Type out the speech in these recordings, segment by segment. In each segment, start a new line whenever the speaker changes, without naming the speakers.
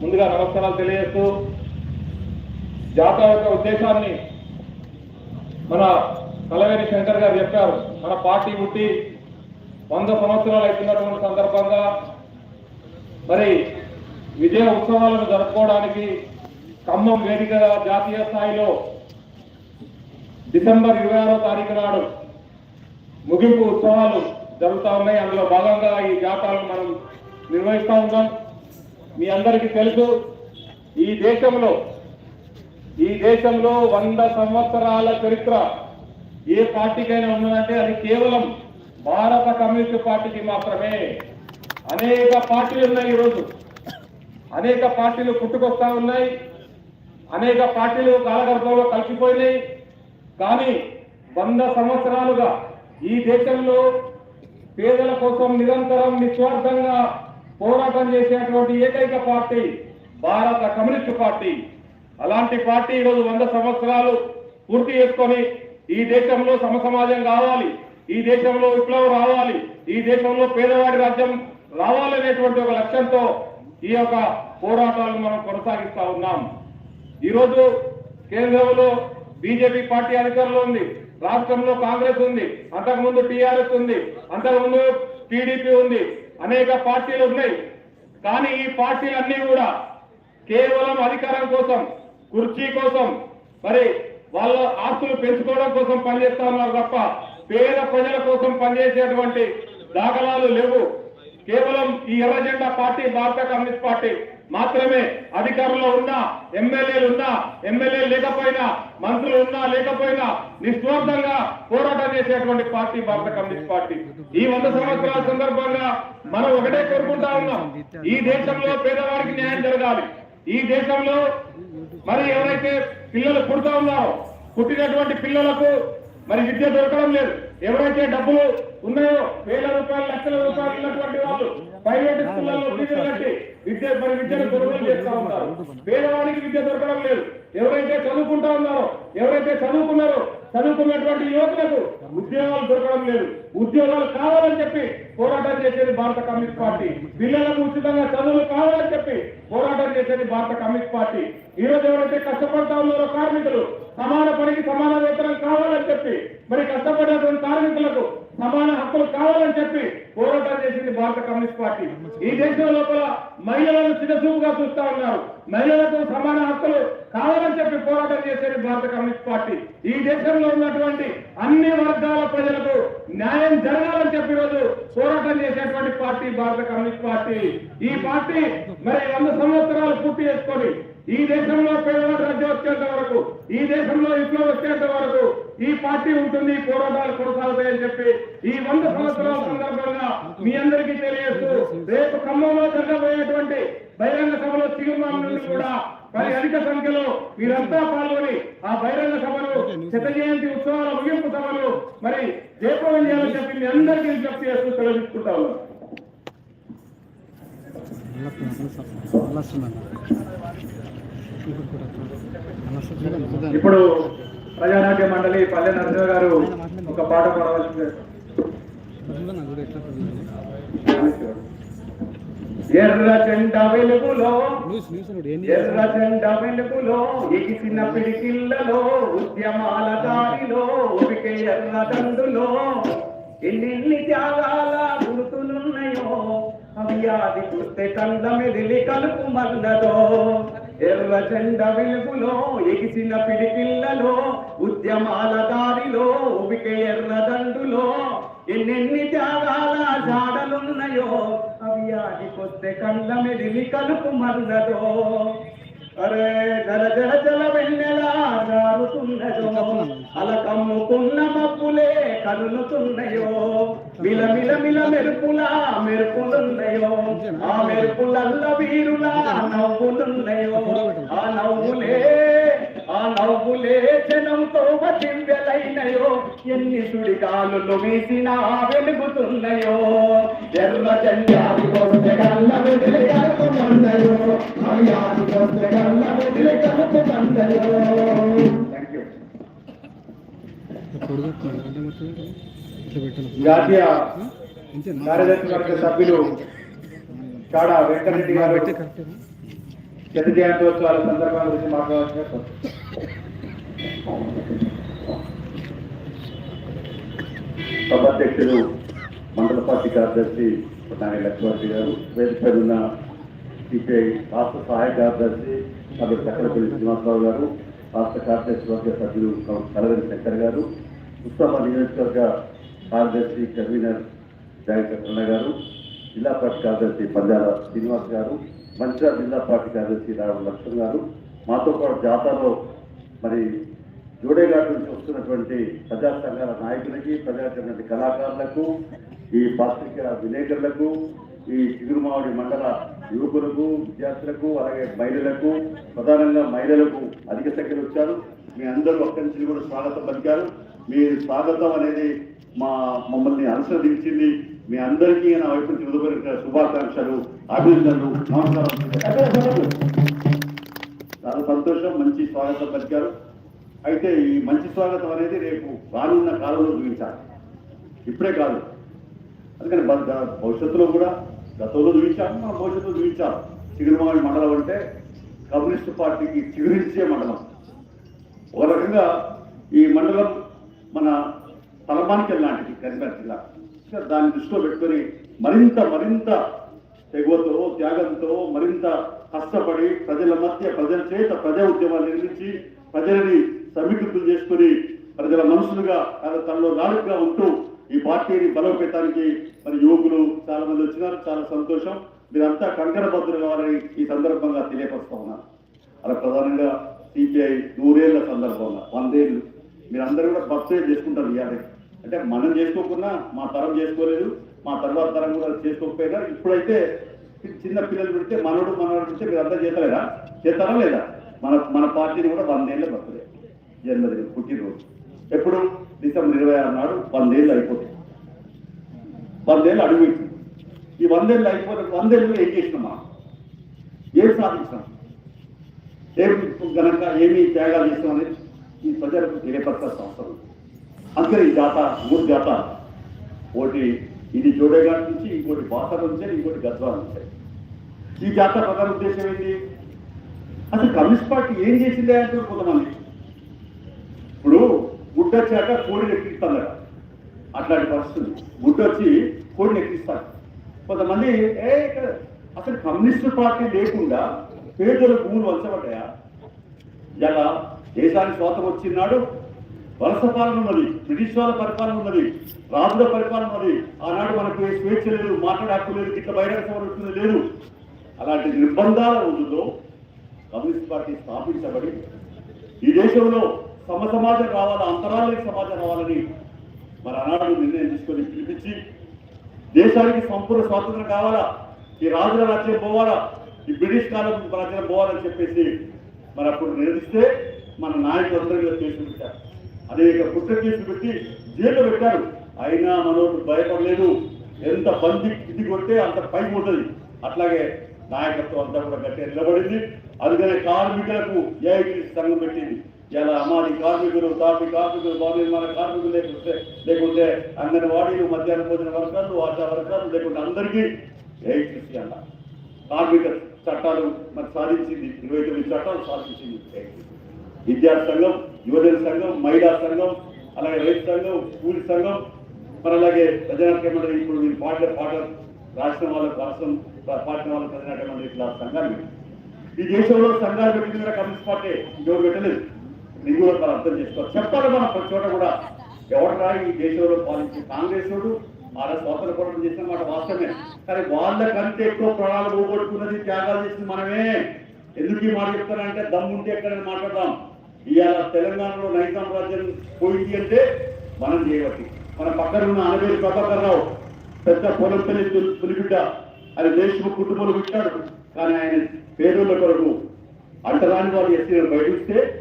ముందుగా నమస్కారాలు తెలియజేస్తూ జాతర యొక్క ఉద్దేశాన్ని మన కలవేరి శంకర్ గారు చెప్పారు. మన పార్టీ పుట్టి వంద సంవత్సరాలు అవుతున్నటువంటి సందర్భంగా మరి విజయ ఉత్సవాలను జరుపుకోవడానికి ఖమ్మం వేదికగా జాతీయ స్థాయిలో డిసెంబర్ ఇరవై ఆరో తారీఖు నాడు ముగింపు ఉత్సవాలు జరుగుతూ ఉన్నాయి. అందులో భాగంగా ఈ జాతరను మనం నిర్వహిస్తూ ఉన్నాం. మీ అందరికీ తెలుసు ఈ దేశంలో ఈ దేశంలో వంద సంవత్సరాల చరిత్ర ఏ పార్టీకైనా ఉన్నదంటే అది కేవలం భారత కమ్యూనిస్ట్ పార్టీకి మాత్రమే. అనేక పార్టీలు ఉన్నాయి ఈరోజు. అనేక పార్టీలు పుట్టుకొస్తా ఉన్నాయి. అనేక పార్టీలు కాలగర్భంలో కలిసిపోయినాయి. కానీ వంద సంవత్సరాలుగా ఈ దేశంలో పేదల కోసం నిరంతరం నిస్వార్థంగా పోరాటం చేసేటువంటి ఏకైక పార్టీ భారత కమ్యూనిస్ట్ పార్టీ. అలాంటి పార్టీ ఈరోజు వంద సంవత్సరాలు పూర్తి చేసుకొని ఈ దేశంలో సమసమాజం కావాలి ఈ దేశంలో విప్లవం రావాలి ఈ దేశంలో పేదవాడి రాజ్యం రావాలనేటువంటి ఒక లక్ష్యంతో ఈ యొక్క పోరాటాలను మనం కొనసాగిస్తా ఉన్నాం. ఈరోజు కేంద్రంలో బీజేపీ పార్టీ అధికారంలో ఉంది రాష్ట్రంలో కాంగ్రెస్ ఉంది అంతకుముందు టీఆర్ఎస్ ఉంది అంతకుముందు టీడీపీ ఉంది. అనేక పార్టీలు ఉన్నాయి. కానీ ఈ పార్టీలన్నీ కూడా కేవలం అధికారం కోసం కుర్చీ కోసం మరి వాళ్ళ ఆస్తులు పెంచుకోవడం కోసం పనిచేస్తా ఉన్నారు తప్ప పేద ప్రజల కోసం పనిచేసేటువంటి దాఖలాలు లేవు. కేవలం ఈ ఎర్ర జెండా పార్టీ భారత కమ్యూనిస్ట్ పార్టీ మాత్రమే అధికారంలో ఉన్నా ఎమ్మెల్యేలు ఉన్నా ఎమ్మెల్యే లేకపోయినా మంత్రులు ఉన్నా లేకపోయినా నిస్వార్థంగా పోరాటం చేసేటువంటి పార్టీ భారత కమ్యూనిస్ట్ పార్టీ. ఈ వంద సంవత్సరాల సందర్భంగా మనం ఒకటే కోరుకుంటా ఉన్నాం. ఈ దేశంలో పేదవారికి న్యాయం జరగాలి. ఈ దేశంలో మరి ఎవరైతే పిల్లలు పుడతా ఉన్నారో పుట్టినటువంటి పిల్లలకు మరి విద్య దొరకడం లేదు. ఎవరైతే డబ్బులు ఉన్నాయో వేల రూపాయలు లక్షల రూపాయలు ఉన్నటువంటి వాళ్ళు ప్రైవేట్ స్కూళ్ళలో ఫీజులు కట్టి విద్య మరి విద్యను కొనుగోలు చేస్తా ఉంటారు. పేదవానికి విద్య దొరకడం లేదు. ఎవరైతే చదువుకుంటా ఉన్నారో ఎవరైతే చదువుకున్నారో చదువుకున్నటువంటి యువకులకు ఉద్యోగాలు దొరకడం లేదు. ఉద్యోగాలు కావాలని చెప్పి పోరాటం చేసేది భారత కమ్యూనిస్ట్ పార్టీ. పిల్లలకు ఉచితంగా చదువులు కావాలని చెప్పి పోరాటం చేసేది భారత కమ్యూనిస్ట్ పార్టీ. ఈ రోజు ఎవరైతే కష్టపడతా ఉన్నారో కార్మికులు సమాన పనికి సమాన వేతనం కావాలని చెప్పి మరి కష్టపడినటువంటి కార్మికులకు సమాన హక్కులు కావాలని చెప్పి పోరాటం చేసింది భారత కమ్యూనిస్ట్ పార్టీ. ఈ దేశం లోపల మహిళలను చిరసూపుగా చూస్తా ఉన్నారు. మహిళలకు సమాన హక్కులు కావాలని చెప్పి పోరాటం చేసేది భారత కమ్యూనిస్ట్ పార్టీ. ఈ దేశంలో ఉన్నటువంటి అన్ని వర్గాల ప్రజలకు న్యాయం జరగాలని చెప్పి రోజు పోరాటం చేసేటువంటి పార్టీ భారత కమ్యూనిస్ట్ పార్టీ. ఈ పార్టీ మరి వంద సంవత్సరాలు పూర్తి చేసుకొని ఈ దేశంలో పేదవాడి రద్దు వచ్చేంత వరకు ఈ దేశంలో విప్లవం వచ్చేంత వరకు ఈ పార్టీ ఉంటుంది పోరాటాలు కొనసాగుతాయని చెప్పి ఈ వంద సంవత్సరాల సందర్భంగా మీ అందరికీ తెలియజేస్తూ రేపు ఖమ్మంలో జరగబోయేటువంటి బహిరంగ సభలో తీర్మానం నుండి కూడా మరి అధిక సంఖ్యలో మీరంతా పాల్గొని ఆ బహిరంగ సభలు శత జయంతి ఉత్సవాల ముగింపు సభలు మరి జయప్రదం చేయాలని చెప్పి మీ అందరికీ విజ్ఞప్తి చేస్తూ సెలవిస్తుంటా ఉన్నాను ఇప్పుడు ప్రజానాట్య మండలి పల్లె నరసింహ గారు ఒక పాట పాడవలసింది. ఎర్ర చెండ వెలుగులో ఎర్ర చెండ వెలుగులో ఎగిసిన పిడికిళ్ళలో ఉద్యమాల దారిలో ఉపికే ఎర్ర దండులో ఎన్నెన్ని త్యాగాల గుర్తులున్నాయో అవి ఆది చూస్తే కంద మెదిలి కలుపు మన్నదో ఎర్ర చెండ వెలుగులో ఎగిసిన పిడికిళ్ళలో ఉద్యమాల దారిలో ఉబిక ఎర్ర దండులో ఎన్నెన్ని త్యాగాల జాడలున్నాయో అవి ఆడికొస్తే కళ్ళ మెదిలి కలుపు మన్నదో అరే జల జల జల వెన్నెలా జారుతున్నదో అల మబ్బులే కదులుతున్నాయో మిల మిల మిల మెరుపులా మెరుపులున్నాయో ఆ మెరుపులల్ల వీరులా నవ్వులున్నాయో ఆ నవ్వులే ఆ నవ్వులే జనంతో దివ్యలైనయో ఎన్ని సుడిగాలు వీసినా వెలుగుతున్నాయో ఎర్ర జెండాలు కొస్తే జాతీయ కార్యదర్శి వర్గ సభ్యులు చాడా వెంకటరెడ్డి గారు.
శత జయంతోత్సవాల సందర్భాల గురించి మాట్లాడాల్సిన
సభాధ్యక్షులు మండల పార్టీ కార్యదర్శి నాని లక్ష్మణి గారు వేదికపై ఉన్న సిపిఐ రాష్ట్ర సహాయ కార్యదర్శి సభ్యులు చక్రపల్లి శ్రీనివాసరావు గారు రాష్ట్ర కార్యదర్శి వర్గ సభ్యులు కలవరి శంకర్ గారు ఉత్తమ నియోజకవర్గ కార్యదర్శి కన్వీనర్ జయచంద్రన్న గారు జిల్లా పార్టీ కార్యదర్శి పంజాల శ్రీనివాస్ గారు మంచిర్యాల జిల్లా పార్టీ కార్యదర్శి రావు లక్ష్మణ్ గారు. మాతో పాటు జాతరలో మరి జోడేఘాట్ నుంచి వస్తున్నటువంటి ప్రజా సంఘాల నాయకులకి ప్రజాటువంటి కళాకారులకు ఈ పాత్రిక విలేకరులకు ఈ చిగురుమావడి మండల యువకులకు విద్యార్థులకు అలాగే మహిళలకు ప్రధానంగా మహిళలకు అధిక సంఖ్యలో వచ్చారు. మీ అందరూ ఒక్క నుంచి కూడా స్వాగతం పలికారు. మీ స్వాగతం అనేది మా మమ్మల్ని అనుసరించింది. మీ అందరికీ నా వైపు నుంచి హృదయపూర్వక శుభాకాంక్షలు అభినందనలు నమస్కారం చాలా సంతోషం మంచి స్వాగతం పలికారు. అయితే ఈ మంచి స్వాగతం అనేది రేపు రానున్న కాలంలో చూపించాలి. ఇప్పుడే కాదు. అందుకని భవిష్యత్తులో కూడా గతంలో చూపించాము మన భవిష్యత్తులో చూపించాలి చిగురుమావి మండలం అంటే కమ్యూనిస్ట్ పార్టీకి చిగురించే మండలం. ఒక రకంగా ఈ మండలం మన తలమానికి లాంటిది కరీంనగర్ జిల్లా. దాన్ని దృష్టిలో పెట్టుకొని మరింత మరింత తెగువతో త్యాగంతో మరింత కష్టపడి ప్రజల మధ్య ప్రజల చేత ప్రజా ఉద్యమాలు నిర్మించి ప్రజలని సమీకృతం చేసుకొని ప్రజల మనసులుగా తనలో నాలుగుగా ఉంటూ ఈ పార్టీని బలోపేతానికి మరి యువకులు చాలా మంది వచ్చినారు చాలా సంతోషం. మీరంతా కంకరబద్దులు కావాలని ఈ సందర్భంగా తెలియపరుస్తా ఉన్నారు. అలా ప్రధానంగా సిపిఐ నూరేళ్ళ సందర్భంగా వందేళ్ళు. మీరందరూ కూడా బర్త్డే చేసుకుంటారు ఇవాళ అంటే మనం చేసుకోకున్నా మా తరం చేసుకోలేదు మా తర్వాత తరం కూడా చేసుకోకపోయినా ఇప్పుడైతే చిన్న పిల్లలు పెడితే మనోడు మనోడు పెడితే మీరు అంతా చేతలేదా చేస్తారా లేదా? మన మన పార్టీని కూడా వందేళ్ళ బర్త్డే జన్మదిన పుట్టినరోజు. ఎప్పుడు? డిసెంబర్ ఇరవై ఆరు నాడు వందేళ్ళు అయిపోతుంది. వందేళ్ళు అడుగు ఈ వందేళ్ళు అయిపోతే వందేళ్ళు ఏం చేసినాం మనం ఏం సాధించాం ఏం గనక ఏమి త్యాగాలు చేస్తామని ఈ ప్రజలకు తెలియపరచాల్సిన అవసరం అందుకని ఈ జాత మూడు జాత. ఒకటి ఇది జోడేగాడి నుంచి ఇంకోటి బాసర నుంచి ఇంకోటి గద్వాల నుంచి. ఈ జాత ప్రధాన ఉద్దేశం ఏంటి? అసలు కమ్యూనిస్ట్ పార్టీ ఏం చేసిందే అంటే కొంతమంది. ఇప్పుడు గుడ్డొచ్చాక ఎక్కిస్తాం కదా అట్లాంటి పరిస్థితులు. గుడ్డొచ్చి కోడిని ఎక్కిస్తారు కొంతమంది ఏ ఇక్కడ అసలు కమ్యూనిస్ట్ పార్టీ లేకుండా పేదల భూములు వలసబడ్డాయా ఇలా దేశానికి స్వాతం వచ్చినాడు వలస పాలన ఉన్నది బ్రిటిష్ వాళ్ళ పరిపాలన ఉన్నది రాజుల పరిపాలన ఉన్నది. ఆనాడు మనకు స్వేచ్ఛ లేదు మాట్లాడే హక్కు లేదు ఇట్లా బహిరంగ సంరక్షణ లేదు. అలాంటి నిర్బంధాల రోజుల్లో కమ్యూనిస్ట్ పార్టీ స్థాపించబడి ఈ దేశంలో సమ సమాజం రావాలా అంతరాలకి సమాజం రావాలని మరి ఆనాడు నిర్ణయం తీసుకొని పిలిపించి దేశానికి సంపూర్ణ స్వాతంత్రం కావాలా? ఈ రాజుల రాజ్యం పోవాలా? ఈ బ్రిటిష్ కాలం రాజ్యం పోవాలని చెప్పేసి మరి అప్పుడు నిర్ణయిస్తే మన నాయకులందరూ కేసులు పెట్టారు. అనేక కుట్ర కేసులు పెట్టి జైల్లో పెట్టారు. అయినా మనోడు భయపడలేదు. ఎంత బంది ఇది కొడితే అంత పైకి ఉంటుంది. అట్లాగే నాయకత్వం అంతా కూడా గట్టిగా నిలబడింది. అందుకనే కార్మికులకు ఏఐటీ సంఘం పెట్టింది. ఇలా అమ్మాది కార్మికులు తాపి కార్మికులు భవన నిర్మాణ కార్మికులు లేకుంటే లేకుంటే అంగన్వాడీలు మధ్యాహ్న భోజన వర్గాలు ఆశా వర్గాలు లేకుంటే అందరికీ ఏఐటీ అన్న కార్మిక చట్టాలు మరి సాధించింది ఇరవై తొమ్మిది చట్టాలు సాధించింది విద్యా విద్యార్థి సంఘం యువజన సంఘం మహిళా సంఘం అలాగే రైతు సంఘం కూలి సంఘం మరి అలాగే ప్రజానాట్య మండలి ఇప్పుడు మీరు పాటల పాటలు రాష్ట్రం వాళ్ళకు రాష్ట్రం పాటిన వాళ్ళు ప్రజానాట్య మండలి ఇట్లా సంఘాలు ఈ దేశంలో సంఘాలు పెట్టింది కమ్యూనిస్ట్ పార్టీ ఎవరు పెట్టలేదు. ఇది కూడా మనం అర్థం చేసుకోవాలి. చెప్పాలి మనం ప్రతి చోట కూడా. ఎవడరా ఈ దేశంలో పాలించే కాంగ్రెస్ వాడు? వాళ్ళ స్వాతంత్ర పోరాటం చేసిన మాట వాస్తవమే. కానీ వాళ్ళకంటే ఎక్కువ ప్రాణాలు పోగొట్టుకున్నది త్యాగాలు చేసింది మనమే. ఎందుకు ఈ మాట చెప్తానంటే దమ్ముంటే ఎక్కడైనా మాట్లాడదాం. ఇవాళ తెలంగాణలో నైజాం రాజ్యం పోయింది అంటే మనం చేయవచ్చు మన పక్కన ఉన్న అనవేరు ప్రభాకర్ రావు పెద్ద పొలం పులిబిడ్డ ఆయన దేశముఖ్ కుటుంబంలో పెట్టాడు. కానీ ఆయన పేదోళ్ళ కొరకు అంటరాని వాళ్ళు ఎస్సీ బయటిస్తే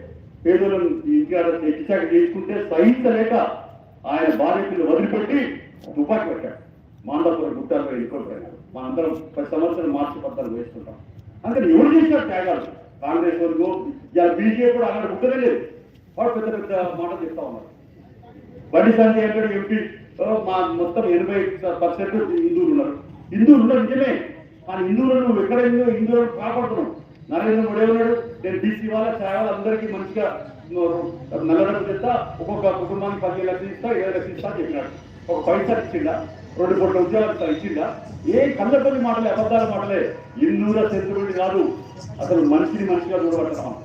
పేదలను ఇంటికాడ ఎక్కిచాక చేసుకుంటే సహించలేక ఆయన భార్య వదిలిపెట్టి తుపాకి పెట్టాడు మాండపురం గుట్టాల్లో వెళ్ళిపోయాడు మనందరం పది సంవత్సరం మార్చి పత్రాలు వేసుకుంటాం అందుకని ఎవరు చేశారు త్యాగాలు. కాంగ్రెస్ వరకు బీజేపీ కూడా అక్కడ గుట్టనే లేదు. వాడు పెద్ద పెద్ద మాటలు చెప్తా ఉన్నారు. బండి సంజయ్ అంటే ఎంపీ మా మొత్తం ఎనభై పర్సెంట్ హిందువులు ఉన్నారు. హిందువులు ఉన్నారు నిజమే. కానీ హిందువులను ఎక్కడ హిందువులను కాపాడుతున్నాం నరేంద్ర మోడీ ఉన్నాడు. నేను బీసీ వాళ్ళ ఛాయలు అందరికీ మంచిగా నల్లడం చేస్తా ఒక్కొక్క కుటుంబానికి పదిహేను లక్షలు ఇస్తా ఏడు లక్షలు ఇస్తా చెప్పినాడు. ఒక పైసా ఇచ్చిందా రెండు కోట్ల ఉద్యోగాలు ఇచ్చిందా ఏ కళ్ళపల్లి మాటలే అబద్ధాల మాటలే. ఎన్నూర సెంచురీ కాదు. అసలు మనిషిని మనిషిగా చూడబడుతున్నాం.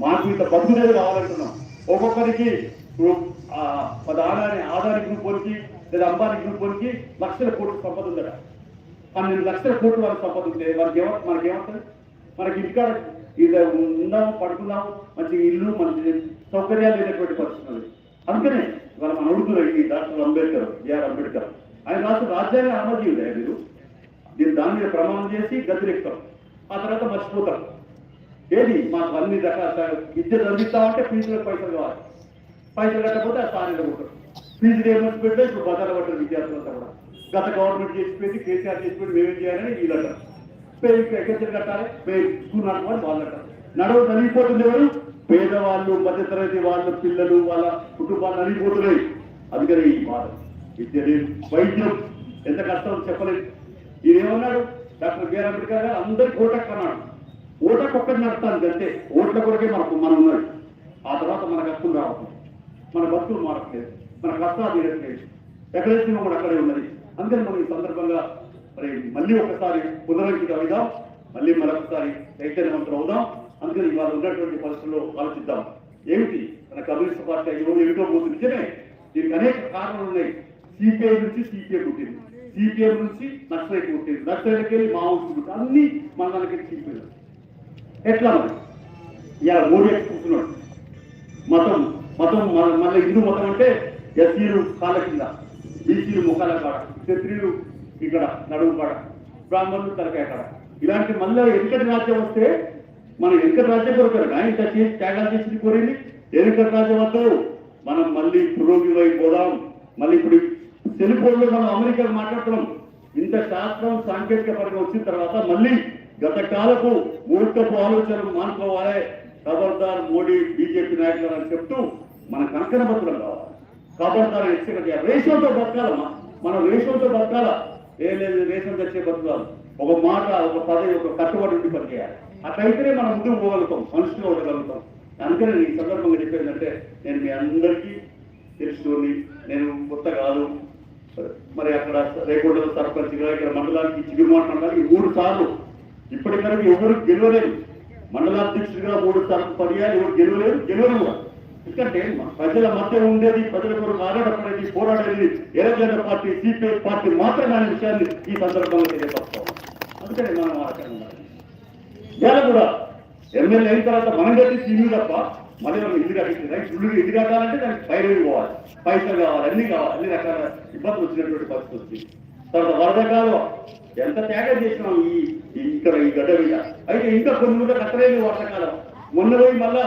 మాకు ఇంత బతుకునేది కావాలంటున్నాం. ఒక్కొక్కరికి ఆ, పది ఆదాని ఆదాని పోలికి లేదా అంబానీ పోలికి లక్షల కోట్ల సంపద ఉందట. పన్నెండు లక్షల కోట్లు వారికి సంపద ఉంటే వారికి ఏమ మనకి ఏమవుతుంది మనకి ఇంటికాడ ఇది ఉందాము పడుకుందాము మంచి ఇల్లు మంచి సౌకర్యాలు లేనటువంటి పరిస్థితులు అందుకనే ఇవాళ మన అడుగుతున్నారు ఈ డాక్టర్ అంబేద్కర్ బిఆర్ అంబేద్కర్ ఆయన రాష్ట్ర రాజ్యాంగ అమర్జీవులే మీరు దీన్ని దాని మీద ప్రమాణం చేసి గద్దెరెక్తాం ఆ తర్వాత మర్చిపోతాం. ఏది? మాకు అన్ని రకాల విద్య చదివిస్తామంటే ఫీజులకు పైసలు కావాలి. పైసలు కట్టకపోతే ఆ సారీలో కొట్టరు ఫీజు రేమెంట్ పెడితే ఇప్పుడు బదాలు పట్టరు విద్యార్థులంతా కూడా. గత గవర్నమెంట్ చేసి పెట్టి కేసీఆర్ చేసి పెట్టి మేమేం చేయాలని వీళ్ళంటారు. పేరు ఎక్కడ కట్టాలి? పేరు స్కూల్ వాళ్ళు అంటారు నడవ నలిగిపోతుంది ఎవరు? పేదవాళ్ళు మధ్యతరగతి వాళ్ళ పిల్లలు వాళ్ళ కుటుంబాలు నలిగిపోతున్నాయి. అందుకని ఈ బాధ. విద్య లేదు. వైద్యం. ఎంత కష్టం చెప్పలేదు. ఈయనేమన్నాడు? డాక్టర్ బిఆర్ అంబేద్కర్ గారు అందరికి ఓటక్ అన్నాడు ఓటకు ఒక్కటి నడుస్తాను అంతే. ఓట్ల కొరకే మనకు మనం ఉన్నాడు ఆ తర్వాత మన హక్కులు రావట్లేదు మన బతుకులు మారట్లేదు. మన కష్టాలు తీరట్లేదు. ఎక్కడైతే కూడా అక్కడే ఉన్నది. అందుకని మనం ఈ సందర్భంగా మరి మళ్ళీ ఒకసారి పునరంకిత అవుదాం. మళ్ళీ మరొకసారి చైతన్యవంతులు అవుదాం. అందుకని ఇవాళ ఉన్నటువంటి పరిస్థితుల్లో ఆలోచిద్దాం. ఏమిటి? మన కమ్యూనిస్ట్ పార్టీ అయ్యో ఏమిటో పోతుంది నిజమే. దీనికి అనేక కారణాలు ఉన్నాయి. సిపిఐ నుంచి సిపిఐ పుట్టింది. సిపిఎం నుంచి నక్సలైట్ పుట్టింది. నక్సలైట్కి వెళ్ళి మావోయిస్ట్ పుట్టింది అన్ని మన దానికి సిపిఐ ఎట్లా మరి? మూడు మోడీ కూర్చున్నాడు? మతం మతం మన- మళ్ళీ హిందూ మతం అంటే ఎస్సీలు కాళ్ళ కింద బీసీలు ముఖాల కాడ. క్షత్రియులు ఇక్కడ నడుము బ్రాహ్మణులు తలకాయ ఇలాంటి మళ్ళీ వెంకట రాజ్యం వస్తే మన వెంకట రాజ్యం కొరకరు ఆయన చేసి త్యాగాలు చేసి కోరింది. వెంకట రాజ్యం వస్తారు మనం మళ్ళీ పురోగి వైపు పోదాం మళ్ళీ ఇప్పుడు సెల్ఫోన్లో మనం అమెరికా మాట్లాడుతున్నాం. ఇంత శాస్త్రం సాంకేతిక పరంగా వచ్చిన తర్వాత మళ్ళీ గత కాలపు మూర్ఖపు ఆలోచనలు మానుకోవాలి. ఖబర్దార్ మోడీ బీజేపీ నాయకులు అని చెప్తూ మన కంకణ బతులం కావాలి. ఖబర్దార్ హెచ్చరిక రేషంతో బతకాలమ్మా. మనం రేషంతో బతకాలా? ఏం లేదు వేషం తెచ్చే బతుకాలు ఒక మాట ఒక పదవి ఒక కట్టుబడి ఉండి పనిచేయాలి. అట్లయితేనే మనం ముందుకు పోగలుగుతాం మనుషులు ఉండగలుగుతాం. అందుకని ఈ సందర్భంగా చెప్పేదంటే నేను మీ అందరికీ తెలుసుకొని నేను కొత్త కాదు. మరి అక్కడ రేకొండల సర్పంచ్గా ఇక్కడ మండలానికి చిగుమాట మండలానికి మూడు సార్లు. ఇప్పటికరకు ఎవరు గెలవలేదు. మండలాధ్యక్షుడిగా మూడు సార్లు పర్యాలు ఎవరు గెలవలేదు గెలవలేదు కూడా. ఎందుకంటే ప్రజల మధ్య ఉండేది ప్రజల కొరకు ఆరాటపడేది పోరాడేది ఎర్రజెండ పార్టీ సిపిఐ పార్టీ మాత్రమే అనే విషయాన్ని ఈ సందర్భంలో తెలియపరుస్తాం. అందుకని మనం ఆ ఇవాళ కూడా ఎమ్మెల్యే అయిన తర్వాత మనం కట్టి ఇల్లు తప్ప మళ్ళీ మనం ఇల్లు కట్టించింది రైట్ ఇల్లు ఇల్లు కట్టాలంటే దానికి పైరు పోవాలి. పైసలు కావాలి అన్ని కావాలి అన్ని రకాల ఇబ్బందులు వచ్చినటువంటి పరిస్థితి వచ్చింది తర్వాత వరద కాలువ ఎంత త్యాగం చేసినాం ఈ ఇక్కడ ఈ గడ్డ మీద. అయితే ఇంకా కొన్ని కూడా కట్టలేదు వర్షకాలం. మొన్న పోయి మళ్ళా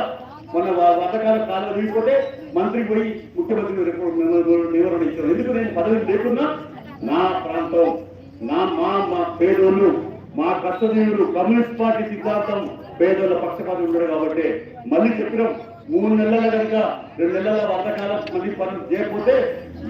మన వంటకాల వర్షకాలం కాలువ దిగిపోతే మంత్రి పోయి ముఖ్యమంత్రి నివారణ ఇచ్చారు. ఎందుకు నేను పదవి లేకున్నా నా ప్రాంతం నా మా మా పేదోళ్ళు మా కష్టజీవులు కమ్యూనిస్ట్ పార్టీ సిద్ధాంతం పేదోళ్ళ పక్షపాతం ఉండడు కాబట్టి మళ్ళీ చెప్పినాం మూడు నెలల కనుక రెండు నెలల వంటకాలం మళ్ళీ పనులు చేయకపోతే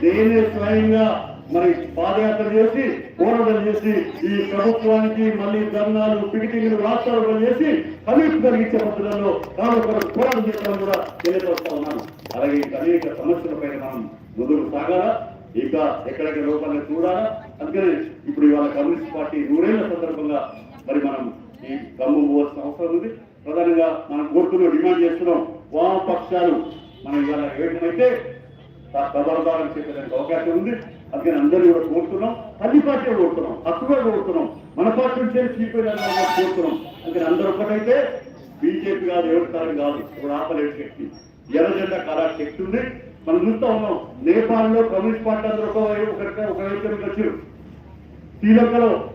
నేనే స్వయంగా మరి పాదయాత్ర చేసి పోరాటం చేసి ఈ ప్రభుత్వానికి మళ్ళీ ధర్నాలు పిగిటింగ్లు రాష్ట్రాలు చేసి కనీసం కలిగించే పద్ధతుల్లో కాలు కొరకు పోరాటం చేయడం కూడా తెలియపరుస్తా ఉన్నాను. అలాగే అనేక సమస్యలపై మనం ముందుకు సాగాలా? ఇంకా ఎక్కడెక్కడ లోపాలను చూడాలా? అందుకని ఇప్పుడు ఇవాళ కమ్యూనిస్ట్ పార్టీ నూరేళ్ళ సందర్భంగా మరి మనం ఈ గమ్ము పోవాల్సిన అవసరం ఉంది. ప్రధానంగా మనం కోరుతున్నాం డిమాండ్ చేస్తున్నాం వామపక్షాలు. మనం ఇవాళ ఏకమైతే ఖబర్దారని చెప్పేదానికి అవకాశం ఉంది. అందుకని అందరూ కూడా కోరుతున్నాం. అన్ని పార్టీలు కోరుతున్నాం. హక్కుగా కోరుతున్నాం. మన పార్టీ నుంచి చీపోయిన కోరుతున్నాం. అందుకని అందరూ ఒకటైతే బీజేపీ కాదు ఎవరి కాలం కాదు. ఇప్పుడు ఆపలేని శక్తి. ఎర్ర కళా శక్తి ఉంది. మనం చూస్తా ఉన్నాం. నేపాల్లో కమ్యూనిస్ట్ పార్టీ అందరూ ఒక ఒకరికి ఒక వైపు వచ్చారు. శ్రీలంకలో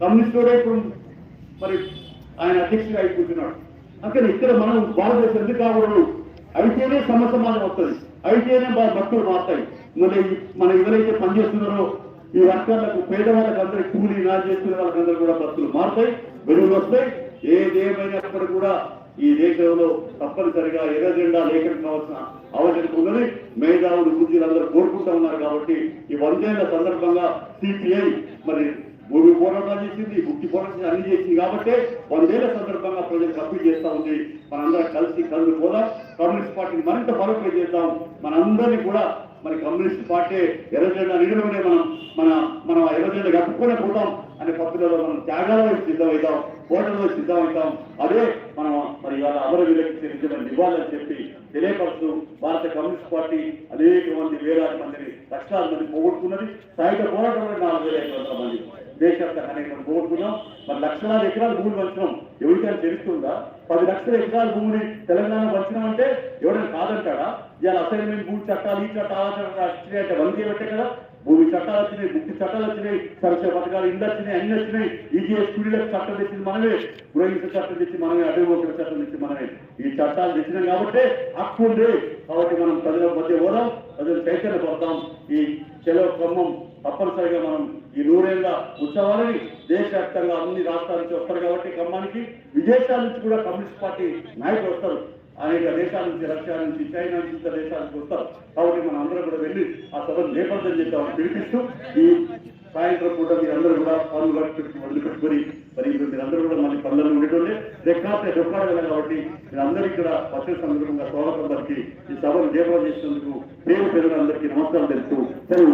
కమ్యూనిస్ట్ కూడా ఇప్పుడు మరి ఆయన అధ్యక్షుడు అయిపోతున్నాడు. అందుకని ఇక్కడ మనం భారతదేశం ఎందుకు కాకూడదు? అయితేనే సమసమానం వస్తుంది. అయితేనే భక్తులు మారుతాయి. మరి మనం ఎవరైతే పనిచేస్తున్నారో ఈ వర్గాలకు పేదవాళ్ళకి అందరికి కూలీ నా చేస్తున్న వాళ్ళకందరూ కూడా భక్తులు మారుతాయి వెలుగులు వస్తాయి. ఏదేమైనప్పటికీ కూడా ఈ దేశంలో తప్పనిసరిగా ఎర్రజెండా జెండా అవసరం ఉందని మేధావులు బుద్ధులు అందరూ కోరుకుంటా ఉన్నారు కాబట్టి ఈ వందేళ్ళ సందర్భంగా సిపిఐ మరి భూమి పోరాటాలు చేసింది ముక్తి పోరాటం అన్ని చేసింది కాబట్టి వందేళ్ళ సందర్భంగా ప్రజలకు అప్పీల్ చేస్తా ఉంది. మనందరం కలిసి కళ్ళు కూడా కమ్యూనిస్ట్ పార్టీని మరింత బలోపేతం చేద్దాం. మనందరినీ కూడా మరి కమ్యూనిస్ట్ పార్టీ ఎర్రజెండా నిలువనే మనం మన మన ఎర్రజెండా కప్పుకునే పోతాం అనే పద్ధతిలో మనం త్యాగాలకు సిద్ధమవుతాం ఓటర్లకు సిద్ధమవుతాం అదే మనం మరి ఇవాళ అమరవీరులకు చెల్లించిన నివాళులని చెప్పి తెలియపరుస్తూ భారత కమ్యూనిస్ట్ పార్టీ అనేక మంది వేలాది మందిని లక్షలాది మంది పోగొట్టుకున్నది. సాయుధ పోరాటంలో నాలుగు వేల ఐదు వందల మంది. దేశవ్యాప్తంగా అనేక మంది పోగొట్టుకున్నాం మరి లక్షలాది ఎకరాల భూములు పంచడం ఎవరికైనా తెలుస్తుందా? పది లక్షల ఎకరాల భూమిని తెలంగాణ వచ్చినాం అంటే ఎవరైనా కాదంటాడా? ఇవాళ అసైన్మెంట్ భూమి చట్టాలు ఈ చట్టాలు వచ్చినాయి అంటే వంద పెట్టే కదా? భూమి చట్టాలు వచ్చినాయి ముక్తి చట్టాలు వచ్చినాయి సంక్షేమ పథకాలు ఇల్లు వచ్చినాయి అన్ని వచ్చినాయి. ఈజీఎస్ స్కూళ్ళకి చట్టం తెచ్చింది మనమే. గృహించ చట్టం తెచ్చి మనమే అడ్డగోట్ల చట్టం తెచ్చి మనమే. ఈ చట్టాలు తెచ్చినాం కాబట్టి హక్కు ఉంది. కాబట్టి మనం ప్రజల మధ్య పోదాం ప్రజలు చైతన్య పడతాం ఈ చెలవు క్రమం తప్పనిసరిగా మనం ఈ నూరేళ్ళ ఉత్సవాలని దేశవ్యాప్తంగా అన్ని రాష్ట్రాల నుంచి వస్తారు కాబట్టి ఖమ్మానికి విదేశాల నుంచి కూడా కమ్యూనిస్ట్ పార్టీ నాయకులు వస్తారు. అనేక దేశాల నుంచి రష్యా నుంచి చైనా నుంచి ఇతర దేశాల నుంచి వస్తారు. కాబట్టి మనం అందరం కూడా వెళ్ళి ఆ సభను నేపథ్యం చేద్దామని పిలిపిస్తూ ఈ సాయంత్రం పూట మీరందరూ కూడా పనులు కట్టుకుని వదిలిపెట్టుకొని మరి మీరందరూ కూడా మళ్ళీ పనులను ఉండేటోళ్ళే. రేపు కదా కాబట్టి మీరందరూ ఇక్కడ పచ్చని సందర్భంగా స్వాగతం పలికి ఈ సభను జయప్రదం చేసినందుకు ప్రేమ పేరులందరికీ నమస్కారం తెలుస్తూ సెలవు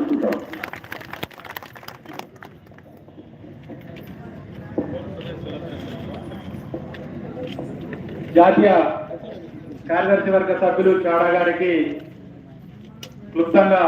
జాతీయ కార్యదర్శి వర్గ సభ్యులు చాడా గారికి క్లుప్తంగా